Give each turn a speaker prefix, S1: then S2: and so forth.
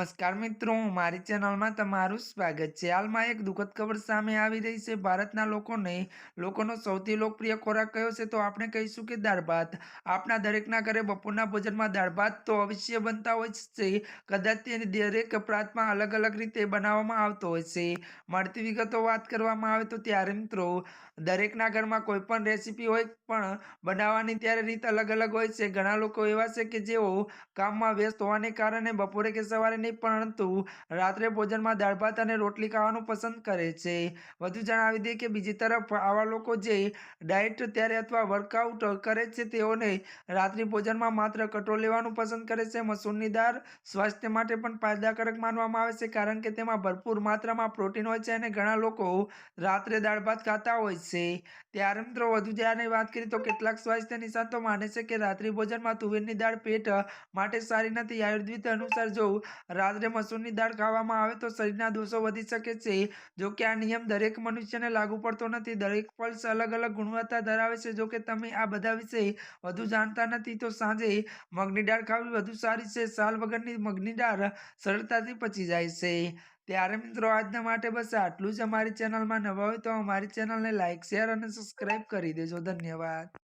S1: નમસ્કાર મિત્રો, મારી ચેનલમાં તમારું સ્વાગત છે. હાલમાં એક દુઃખદ ખબર સામે આવી રહી છે. ભારતના લોકોને, લોકોનો સૌથી લોકપ્રિય ખોરાક કયો છે તો આપણે કહીશું કે દાળ ભાત. આપણા દરેકના ઘરે બપોરના ભોજનમાં દાળ ભાત તો અવશ્ય બનતા હોય છે. કદાચ તેની દરેક પ્રાંતમાં અલગ અલગ રીતે બનાવવામાં આવતો હોય છે. મળતી વિગતો વાત કરવામાં આવે તો ત્યારે મિત્રો, દરેકના ઘરમાં કોઈ પણ રેસીપી હોય પણ બનાવવાની ત્યારે રીત અલગ અલગ હોય છે. ઘણા લોકો એવા છે કે જેઓ કામમાં વ્યસ્ત હોવાને કારણે બપોરે કે સવારે નહીં, પરંતુ રાત્રે ભોજનમાં દાળ ભાત અને રોટલી ખાવાનું પસંદ કરે છે. વધુ જણાવી દઈએ કે બીજી તરફ આવા લોકો જે ડાયટ ત્યારે અથવા વર્કઆઉટ કરે છે, તેઓને રાત્રિ ભોજનમાં માત્ર કઠોળ લેવાનું પસંદ કરે છે. મસૂરની દાળ સ્વાસ્થ્ય માટે પણ ફાયદાકારક માનવામાં આવે છે, કારણ કે તેમાં ભરપૂર માત્રામાં પ્રોટીન હોય છે અને ઘણા લોકો રાત્રે દાળ ભાત ખાતા હોય છે. ત્યારે મિત્રો વધુ જ્યારે વાત કરીએ તો કેટલાક સ્વાસ્થ્ય નિષ્ણાતો માને છે કે રાત્રિ ભોજનમાં તુવેરની દાળ પેટ માટે સારી નથી. આયુર્વેદ અનુસાર જો રાત્રે મસૂરની દાળ ખાવામાં આવે તો શરીરના દોષો વધી શકે છે. જો કે આ નિયમ દરેક મનુષ્યને લાગુ પડતો નથી. દરેક પલ્સ અલગ અલગ ગુણવત્તા ધરાવે છે. જો કે તમે આ બધા વિશે વધુ જાણતા નથી તો સાંજે મગની દાળ ખાવી વધુ સારી છે. સાલ વગરની મગની દાળ સરળતાથી પચી જાય છે. ત્યારે મિત્રો આજના માટે બસ આટલું જ અમારી ચેનલમાં નવા હોય તો અમારી ચેનલને લાઇક શેર અને સબસ્ક્રાઈબ કરી દેજો. ધન્યવાદ.